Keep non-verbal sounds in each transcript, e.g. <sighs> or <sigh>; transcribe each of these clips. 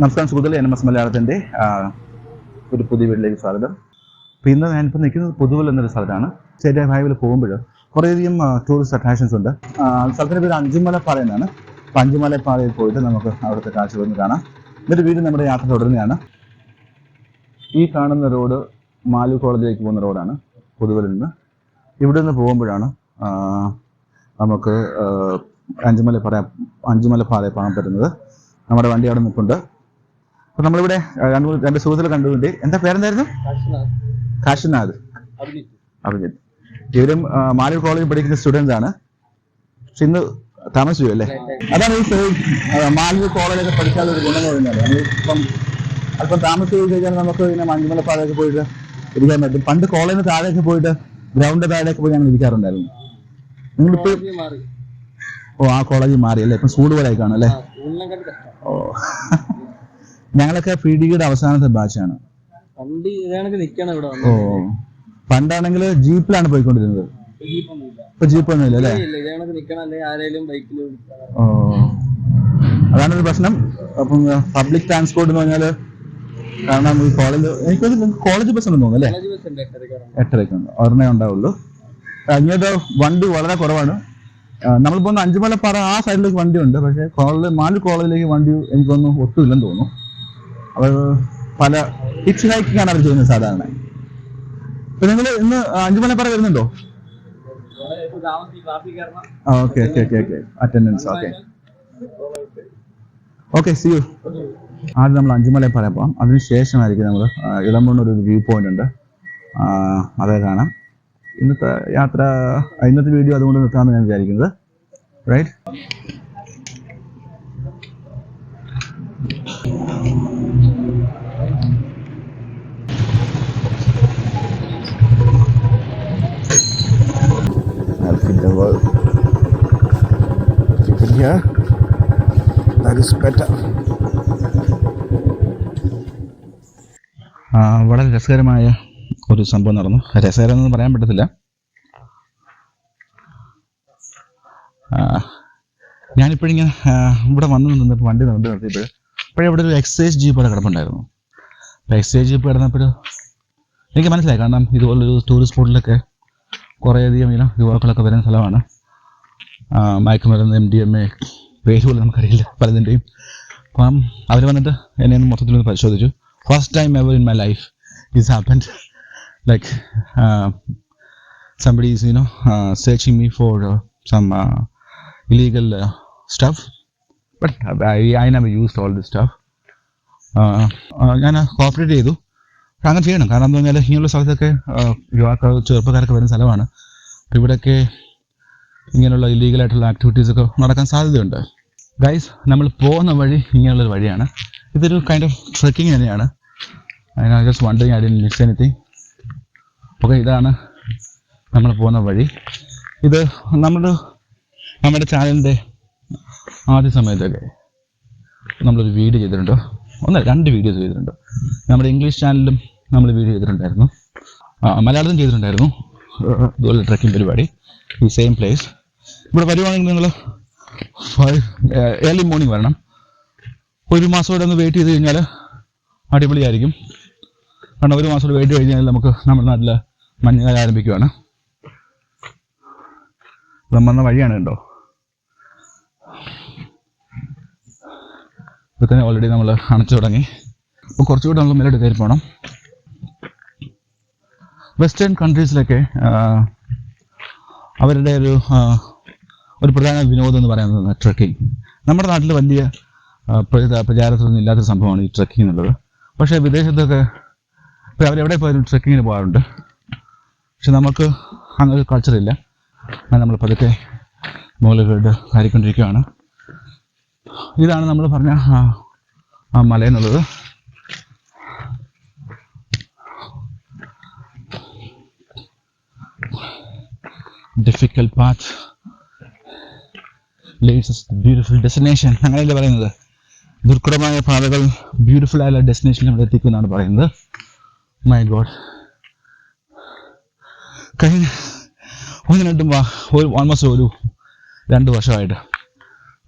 നമസ്കാരം സുഹൃത്തുക്കളെ N M S മലയാളത്തിന്റെ ഒരു പുതിയ വീട്ടിലേക്ക് സ്വാഗതം. അപ്പോൾ ഇന്ന് ഞാനിപ്പോൾ നിൽക്കുന്നത് പുതുവൽ എന്നൊരു സ്ഥലത്താണ്. ചേരിയ ഹൈവേയിൽ പോകുമ്പോൾ കുറേയധികം ടൂറിസ്റ്റ് അട്രാക്ഷൻസ് ഉണ്ട്. സ്ഥലത്തിന്റെ പേര് അഞ്ചുമല പാറയെന്നാണ് അപ്പോൾ അഞ്ചുമല പാറയിൽ പോയിട്ട് നമുക്ക് അവിടുത്തെ കാഴ്ചകളൊന്ന് കാണാം. എന്നിട്ട് വീട് നമ്മുടെ യാത്ര തുടരുന്നതാണ്. ഈ കാണുന്ന റോഡ് മാലു കോളേജിലേക്ക് പോകുന്ന റോഡാണ് പുതുവലിൽ നിന്ന്. ഇവിടെ നിന്ന് പോകുമ്പോഴാണ് നമുക്ക് അഞ്ചുമല പാറ അഞ്ചുമല പാറയെ കാണാൻ പറ്റുന്നത്. നമ്മുടെ വണ്ടി അവിടെ നിൽപ്പുണ്ട്. അപ്പൊ നമ്മളിവിടെ രണ്ട് സുഹൃത്തുക്കൾ രണ്ട് സുഹൃത്തുക്കളെ കണ്ടുകൊണ്ട് എന്താ പേരെന്തായിരുന്നു? കാശിനാഥ്. അഭിജിത്ത്. ഇവരും മാലി മാലൂർ കോളേജിൽ പഠിക്കുന്ന സ്റ്റുഡൻസ് ആണ്. പക്ഷെ ഇന്ന് താമസിച്ചു അല്ലേ? അതാണ് ഈ മാലൂർ കോളേജൊക്കെ പഠിക്കാതെ ഒരു ഗുണം പറയുന്നത്. അല്പം താമസിച്ചു കഴിഞ്ഞാൽ നമുക്ക് ഇങ്ങനെ മഞ്ഞുമല പാതയൊക്കെ പോയിട്ട് ഇരിക്കാൻ പറ്റും. പണ്ട് കോളേജിന് താഴേക്ക് പോയിട്ട് ഗ്രൗണ്ട് താഴേക്ക് പോയി ഞങ്ങൾ ഇരിക്കാറുണ്ടായിരുന്നു. നിങ്ങളിപ്പോ ഓ ആ കോളേജിൽ മാറി അല്ലേ? ഇപ്പൊ സ്കൂൾ പോലെ ആയി കാണും അല്ലേ? ഓ. ഞങ്ങളൊക്കെ പി ഡിയുടെ അവസാനത്തെ ബാച്ചാണ് ഓ. പണ്ടാണെങ്കിൽ ജീപ്പിലാണ് പോയിക്കൊണ്ടിരുന്നത്. ഇപ്പൊ ജീപ്പ് ഒന്നും ഇല്ല അല്ലേ ഓ. അതാണ് ഒരു പ്രശ്നം. അപ്പം പബ്ലിക് ട്രാൻസ്പോർട്ട് എന്ന് പറഞ്ഞാൽ കാരണം ഈ കോളേജ് എനിക്ക് കോളേജ് ബസ് ഉണ്ടെന്ന് തോന്നുന്നു അല്ലേ? എട്ടരയ്ക്ക് ഉണ്ട്. ഒരെണ്ണേ ഉണ്ടാവുള്ളൂ. അങ്ങോട്ട് വണ്ടി വളരെ കുറവാണ്. നമ്മൾ പോകുന്ന അഞ്ചുമലപ്പാറ ആ സൈഡിലേക്ക് വണ്ടി ഉണ്ട്. പക്ഷേ കോളേജ് മാലു കോളേജിലേക്ക് വണ്ടി എനിക്കൊന്നും ഒട്ടുമില്ലെന്ന് തോന്നുന്നു. പല ഹിച്ച് ഹൈക്കിംഗ് അവർ ചെയ്യുന്നത് സാധാരണ. ഇപ്പൊ നിങ്ങൾ ഇന്ന് അഞ്ചുമലപ്പാറ വരുന്നുണ്ടോ? Okay okay okay attendance okay. Okay see you ആദ്യം നമ്മൾ അഞ്ചുമലയിൽ പറയാൻ പോകാം അതിനുശേഷമായിരിക്കും നമ്മൾ ഇളമ്പണ്ണൂർ ഒരു വ്യൂ പോയിന്റ് ഉണ്ട്. അത് കാണാം. ഇന്നത്തെ യാത്ര ഇന്നത്തെ വീഡിയോ അതുകൊണ്ട് നിർത്താമെന്ന് ഞാൻ വിചാരിക്കുന്നത്. Right You can here. That is better. വളരെ രസകരമായ ഒരു സംഭവം നടന്നു രസകരം എന്ന് പറയാൻ പറ്റത്തില്ല ഞാനിപ്പോഴിങ്ങനെ ഇവിടെ വന്നു നിന്നിട്ട് വണ്ടി നിർത്തി നിർത്തിയപ്പോൾ ഇപ്പോഴും ഇവിടെ ഒരു എക്സൈസ് ജീപ്പ് അവിടെ കിടപ്പുണ്ടായിരുന്നു അപ്പോൾ എക്സൈസ് ജീപ്പ് കിടന്നപ്പോൾ എനിക്ക് മനസ്സിലായി കാരണം ഇതുപോലൊരു ടൂറിസ്റ്റ് സ്പോട്ടിലൊക്കെ കുറേയധികം ഇനം യുവാക്കളൊക്കെ വരുന്ന സ്ഥലമാണ്. മയക്കുമരുന്ന് എം ഡി എം എ പേര് പോലും നമുക്കറിയില്ല പലതിന്റെയും അപ്പം അവർ വന്നിട്ട് എന്നെ ഒന്ന് മൊത്തത്തിൽ ഒന്ന് പരിശോധിച്ചു first time ever in my life is happened like somebody is you know searching me for some illegal stuff but I now used all the stuff ഞാൻ കോപ്പറേറ്റ് ചെയ്തു. അങ്ങനെ ചെയ്യണം. കാരണം എന്താ പറഞ്ഞാൽ ഇങ്ങനെയുള്ള സ്ഥലത്തൊക്കെ യുവാക്കൾ ചെറുപ്പക്കാരൊക്കെ വരുന്ന സ്ഥലമാണ്. അപ്പോൾ ഇവിടെയൊക്കെ ഇങ്ങനെയുള്ള ആക്ടിവിറ്റീസ് ഒക്കെ നടക്കാൻ സാധ്യതയുണ്ട്. ഗൈസ് നമ്മൾ പോകുന്ന വഴി ഇങ്ങനെയുള്ളൊരു വഴിയാണ്. ഇതൊരു കൈൻഡ് ഓഫ് ട്രെക്കിംഗ് തന്നെയാണ്. അതിനകത്ത് just wandering I anything okay ഇതാണ് നമ്മൾ പോകുന്ന വഴി. ഇത് നമ്മുടെ നമ്മുടെ ചാനലിന്റെ ആദ്യ സമയത്തൊക്കെ നമ്മളൊരു വീഡിയോ ചെയ്തിട്ടുണ്ട്. ഒന്ന് രണ്ട് വീഡിയോസ് ചെയ്തിട്ടുണ്ട്. നമ്മുടെ ഇംഗ്ലീഷ് ചാനലിലും നമ്മൾ വീഡിയോ ചെയ്തിട്ടുണ്ടായിരുന്നു. മലയാളത്തിലും ചെയ്തിട്ടുണ്ടായിരുന്നു. അതുപോലെ ട്രക്കിംഗ് പരിപാടി. ഈ സെയിം പ്ലേസ് ഇവിടെ വരുവാണെങ്കിൽ നിങ്ങൾ ഏർലി മോർണിംഗ് വരണം. ഒരു മാസം കൂടെ ഒന്ന് വെയിറ്റ് ചെയ്ത് കഴിഞ്ഞാൽ അടിപൊളിയായിരിക്കും. കാരണം ഒരു മാസം കൂടെ വെയിറ്റ് കഴിഞ്ഞാൽ നമുക്ക് നമ്മുടെ നാട്ടിൽ മഞ്ഞുകാലം ആരംഭിക്കുവാണ്. നമ്മുടെ വഴിയാണ് കണ്ടോ? ഇപ്പൊ തന്നെ ഓൾറെഡി നമ്മൾ അണച്ചു തുടങ്ങി. അപ്പോൾ കുറച്ചുകൂടെ നമ്മൾ മേലോട്ട് കയറി പോകണം വെസ്റ്റേൺ കൺട്രീസിലൊക്കെ അവരുടെ ഒരു ഒരു പ്രധാന വിനോദം എന്ന് പറയുന്നത് ട്രക്കിംഗ് നമ്മുടെ നാട്ടിൽ വലിയ പ്രചാരത്തിലൊന്നും ഇല്ലാത്തൊരു സംഭവമാണ് ഈ ട്രക്കിംഗ് എന്നുള്ളത്. പക്ഷേ വിദേശത്തൊക്കെ ഇപ്പോൾ അവരെവിടെ പോയാലും ട്രക്കിങ്ങിന് പോകാറുണ്ട്. പക്ഷെ നമുക്ക് അങ്ങനെ ഒരു കൾച്ചറില്ല നമ്മൾ പതുക്കെ മുകളിലോട്ട് കയറിക്കൊണ്ടിരിക്കുകയാണ് ഇതാണ് നമ്മൾ പറഞ്ഞ ആ, മല എന്നുള്ളത്. Difficult path leads beautiful destination അങ്ങനെയല്ലേ പറയുന്നത്? ദുർഘടമായ പാതകൾ ബ്യൂട്ടിഫുൾ ആയുള്ള ഡെസ്റ്റിനേഷൻ നമ്മൾ എത്തിക്കുമെന്നാണ് പറയുന്നത്. മൈ ഗോഡ് കഴിഞ്ഞ ഒന്ന് രണ്ടും ഓൾമോസ്റ്റ് ഒരു രണ്ട് വർഷമായിട്ട്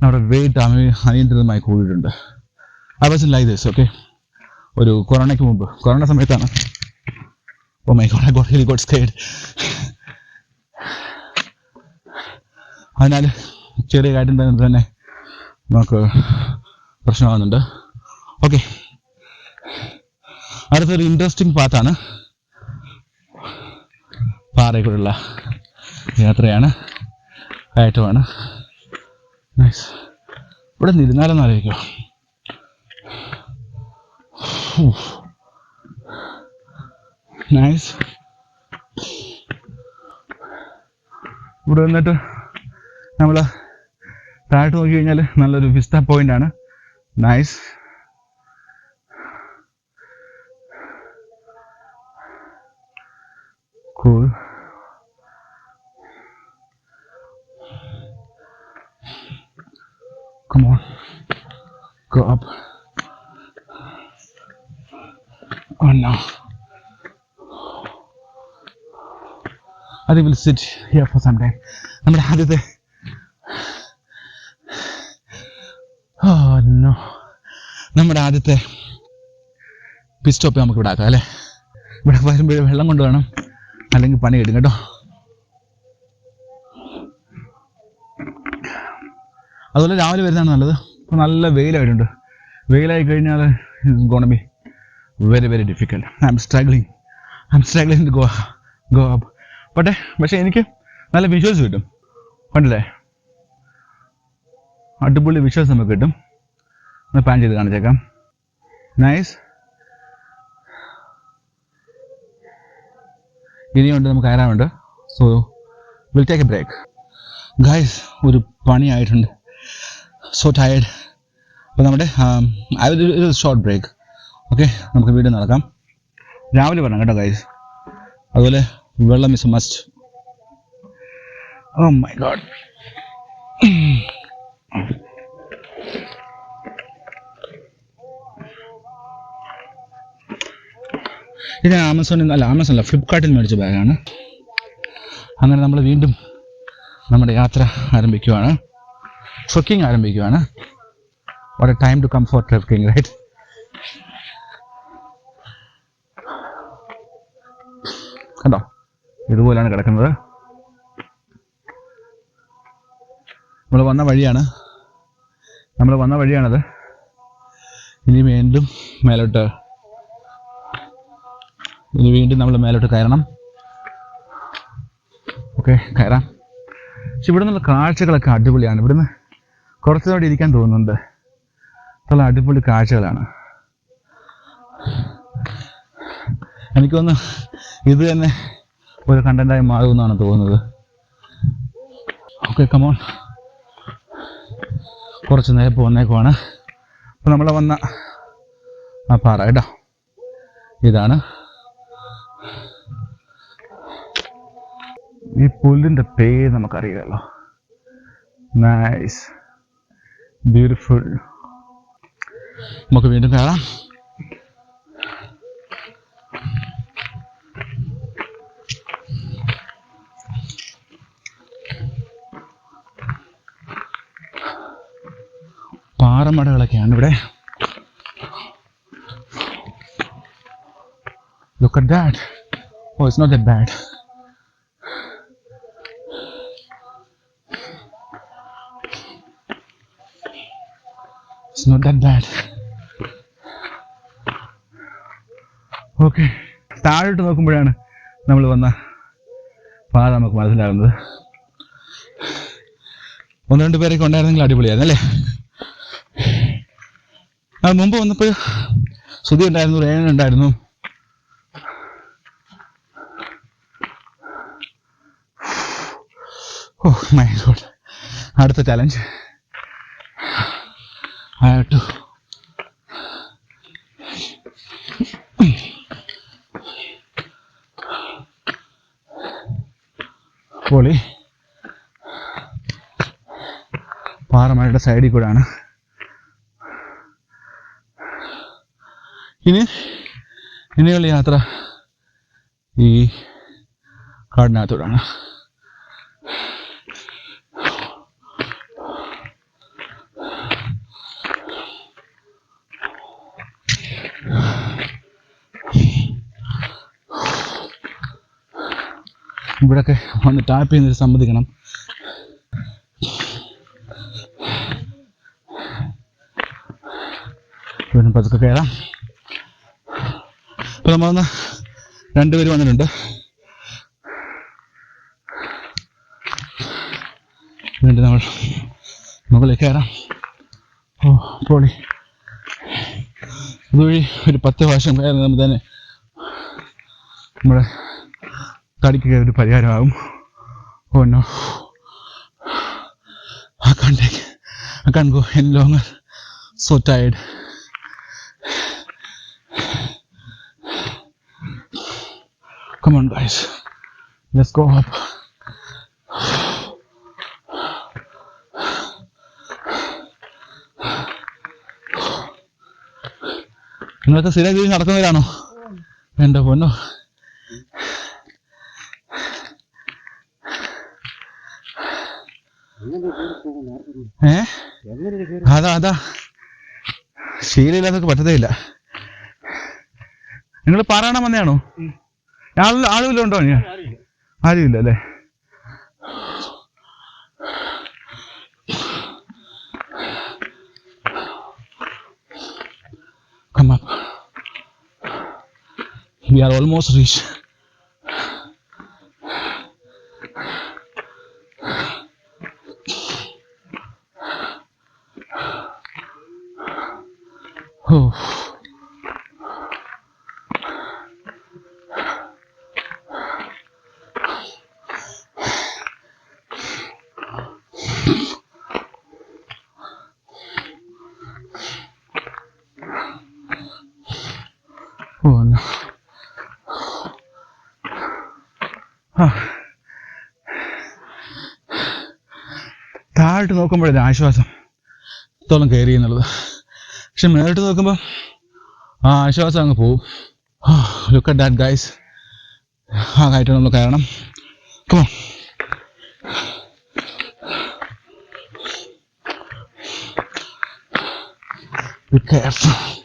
നമ്മുടെ വെയിറ്റ് അനിയന്ത്രിതമായി കൂടിയിട്ടുണ്ട്. I was in lie this okay ഒരു കൊറോണയ്ക്ക് മുമ്പ് കൊറോണ സമയത്താണ്. ഓ my god I got hella got scared അതിനാൽ ചെറിയ കാര്യം തന്നെ തന്നെ നമുക്ക് പ്രശ്നമാകുന്നുണ്ട്. ഓക്കെ അടുത്തൊരു ഇൻട്രസ്റ്റിംഗ് പാത്താണ് പാറയിൽ കൂടെയുള്ള യാത്രയാണ് കയറ്റമാണ് നൈസ് ഇവിടെ നിരുന്നാലെന്ന് ആലോചിക്കോ. നൈസ് ഇവിടെ വന്നിട്ട് നമ്മൾ താഴോട്ട് നോക്കി കഴിഞ്ഞാൽ നല്ലൊരു വിസ്ത പോയിന്റ് ആണ്. Nice cool Come on. Go up. Oh no. Sit here for some time. നമ്മുടെ ആദ്യത്തെ ഓ നോ നമ്മുടെ ആദ്യത്തെ പിസ്റ്റോപ്പ് നമുക്ക് ഇവിടെ ആക്കാം അല്ലേ ഇവിടെ വരുമ്പോൾ വെള്ളം കൊണ്ടുവേണം അല്ലെങ്കിൽ പണി കിട്ടും കേട്ടോ അതുപോലെ രാവിലെ വരുന്നതാണ് നല്ലത്. ഇപ്പോൾ നല്ല വെയിലായിട്ടുണ്ട്. വെയിലായി കഴിഞ്ഞാൽ gonna be very very difficult I'm struggling I'm struggling to go go up പക്ഷേ പക്ഷേ എനിക്ക് നല്ല വിഷ്വൽസ് കിട്ടും. കണ്ടില്ലേ? അടിപൊളി വിഷ്വൽസ് നമുക്ക് കിട്ടും. ഒന്ന് പ്ലാൻ ചെയ്ത് കാണിച്ചേക്കാം. നൈസ് ഇനിയുണ്ട് നമുക്ക് കയറാനുണ്ട് so will take a break guys ഒരു പണിയായിട്ടുണ്ട്. സോ ടയർഡ് അപ്പോൾ നമ്മുടെ ഷോർട്ട് ബ്രേക്ക് ഓക്കെ നമുക്ക് വീട് നടക്കാം. രാവിലെ വരണം കേട്ടോ ഗൈസ് അതുപോലെ വെള്ളം is must oh my God ഇത് ആമസോണിൽ നിന്ന് അല്ല ആമസോൺ അല്ല ഫ്ലിപ്കാർട്ടിൽ നിന്ന് മേടിച്ച ബാഗാണ് അങ്ങനെ നമ്മൾ വീണ്ടും നമ്മുടെ യാത്ര ആരംഭിക്കുവാണ്. ട്രക്കിംഗ് ആരംഭിക്കുകയാണ് what a time to come for trekking right കണ്ടോ? ഇതുപോലെയാണ് കിടക്കുന്നത്. നമ്മൾ വന്ന വഴിയാണ്. നമ്മൾ വന്ന വഴിയാണത്. ഇനി വീണ്ടും മേലോട്ട്. ഇനി വീണ്ടും നമ്മൾ മേലോട്ട് കയറണം. ഓക്കെ കയറാം. പക്ഷെ ഇവിടെ നിന്നുള്ള കാഴ്ചകളൊക്കെ അടിപൊളിയാണ്. ഇവിടുന്ന് കുറച്ചുകൂടെ ഇരിക്കാൻ തോന്നുന്നുണ്ട്. നല്ല അടിപൊളി കാഴ്ചകളാണ്. എനിക്കൊന്ന് ഇത് തന്നെ ഒരു കണ്ടന്റായി മാറുമെന്നാണ് തോന്നുന്നത്. ഓക്കെ കമോൺ കുറച്ച് നേരം വന്നേക്കുവാണ്. അപ്പോൾ നമ്മൾ വന്ന ആ പാറ കേട്ടോ. ഇതാണ്. ഈ പുല്ലിന്റെ പേര് നമുക്കറിയാമല്ലോ നൈസ് ബ്യൂട്ടിഫുൾ നമുക്ക് വീണ്ടും കയറാം പാറമടകളൊക്കെയാണ് ഇവിടെ. Look at that oh it's not that bad. It's not that bad. Okay താഴോട്ട് നോക്കുമ്പോഴാണ് നമ്മൾ വന്ന പാത നമുക്ക് മനസ്സിലാകുന്നത്. ഒന്ന് രണ്ട് പേരൊക്കെ ഉണ്ടായിരുന്നെങ്കിൽ അടിപൊളിയായിരുന്നു അല്ലേ? ആ മുമ്പ് വന്നപ്പോൾ ശ്രുതി ഉണ്ടായിരുന്നു രേണ ഉണ്ടായിരുന്നു. ഓ മൈ ഗോഡ് അടുത്ത ചലഞ്ച് To. പൊളി. പാറമലയുടെ സൈഡിൽ കൂടെയാണ്. ഇനി ഇനിയുള്ള യാത്ര ഈ കാടിനകത്തൂടാണ്. ഇവിടെയൊക്കെ ഒന്ന് ടാപ്പ് ചെയ്യുന്നൊരു സമ്മതിക്കണം വീണ്ടും പതുക്കെ കയറാം ഇപ്പൊ നമ്മൾ വന്ന് രണ്ടുപേര് വന്നിട്ടുണ്ട്. വീണ്ടും നമ്മൾ മുകളിൽ കയറാം ഓ പൊളി. ഇതുവഴി ഒരു പത്ത് പ്രാവശ്യം കയറുമ്പോൾ തന്നെ നമ്മുടെ കടിക്കുക ഒരു പരിഹാരമാകും. ഓ no I can take I can go in longer so tired come on guys let's go up നിങ്ങളൊക്കെ സ്ഥിരം ഗതി നടക്കുന്നവരാണോ? എന്റെ പൊന്നോ. അതാ. ശീലമില്ലാതൊക്കെ പറ്റതേ ഇല്ല നിങ്ങൾ പാറാണം വന്നെയാണോ ആൾ ആളുമില്ല ഉണ്ടോ ഞാൻ ആരുമില്ല അല്ലേ. We are almost reached. Oh. Oh no. Ah. താഴോട്ട് നോക്കുമ്പോഴേ ആശ്വാസം. ഇത്തോളം കയറി എന്നുള്ളത് പക്ഷെ മേലോട്ട് നോക്കുമ്പോൾ ആ ആശ്വാസം അങ്ങ് പോവും. ലുക്ക് അറ്റ് ദാറ്റ് ഗൈസ് ആ കയറ്റം നമ്മൾ കയറണം. Come on Be careful.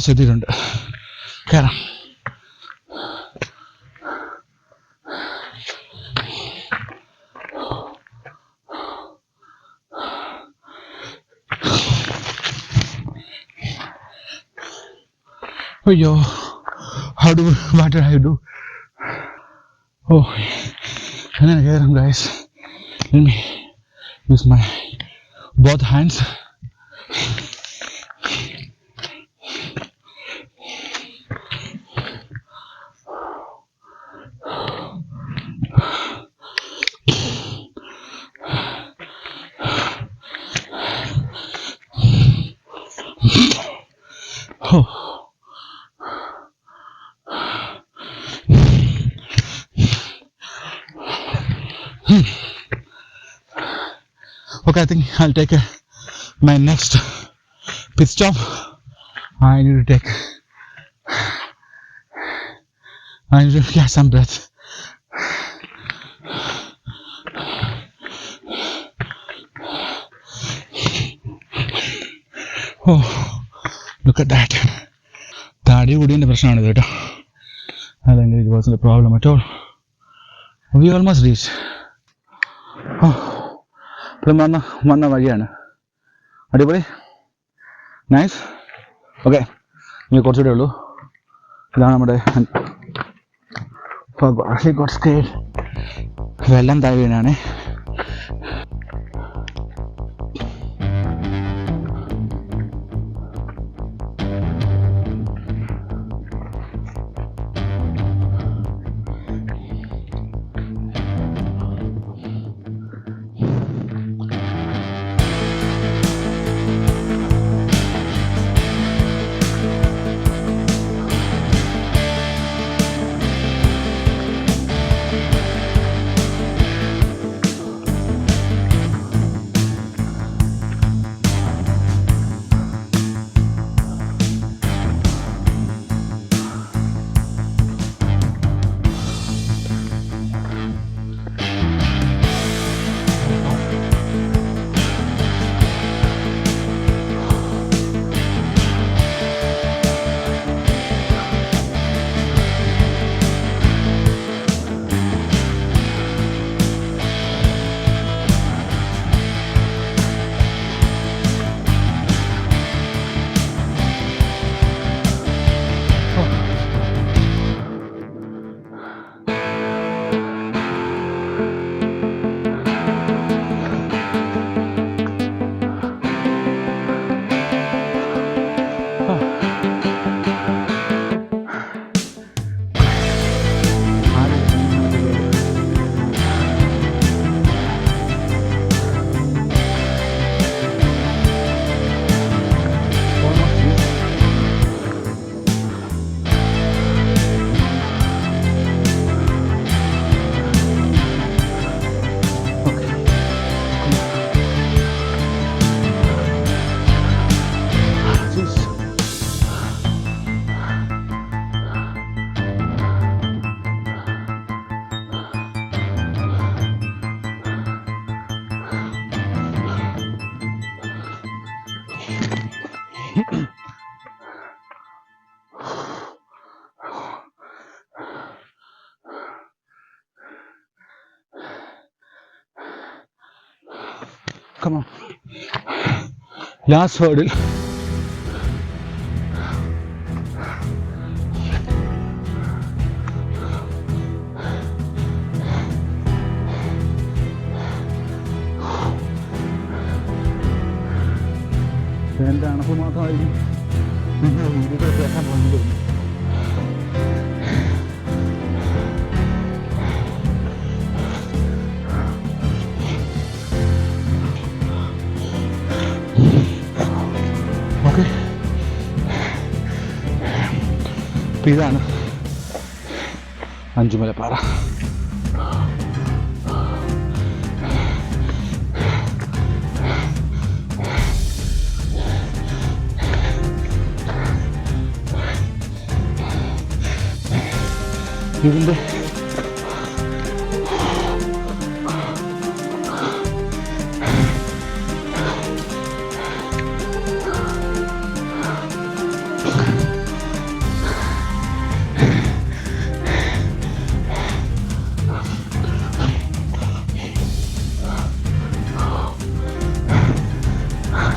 ഓൾമോസ്റ്റ് എത്തിയിട്ടുണ്ട് കയറാം അയ്യോ how do what I do oh എങ്ങനെ കയറും guys let me use my both hands <sighs> Okay, I think I'll take my next pit stop. I need to take. <sighs> I need to get some breath. That. താടി കൂടിയതിന്റെ പ്രശ്നമാണിത് കേട്ടോ. അല്ലെങ്കിൽ it was problem at we almost reach ഇപ്പം വന്ന വന്ന വഴിയാണ്. അടിപൊളി. Nice okay ഇനി കുറച്ചുകൂടെ ഉള്ളൂ. ഇതാണ് നമ്മുടെ വെള്ളം താഴെ വീണാണേ. കമ്മ ലാസ്റ്റ് വേർഡിൽ ഇതാണ്. അഞ്ചുമലപ്പാറ. ഇതിന്റെ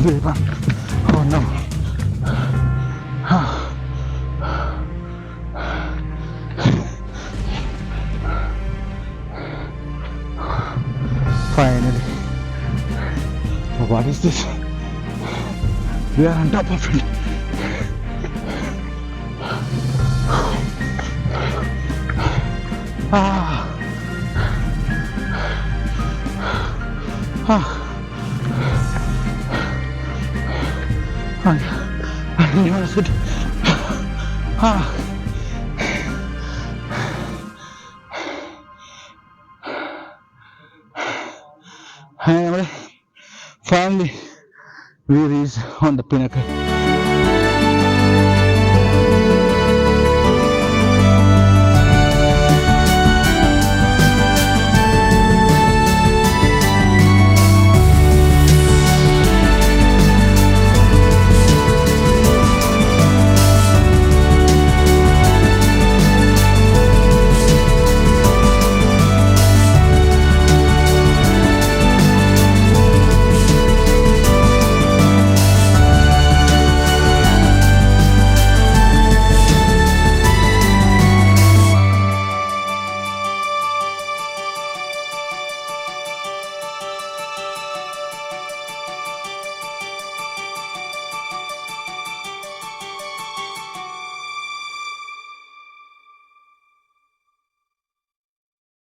Please, man. Oh no. Finally. What is this? We are on top of it. Ah. Ah. I, I realized that. Ah. I am finally we reach on the pinnacle.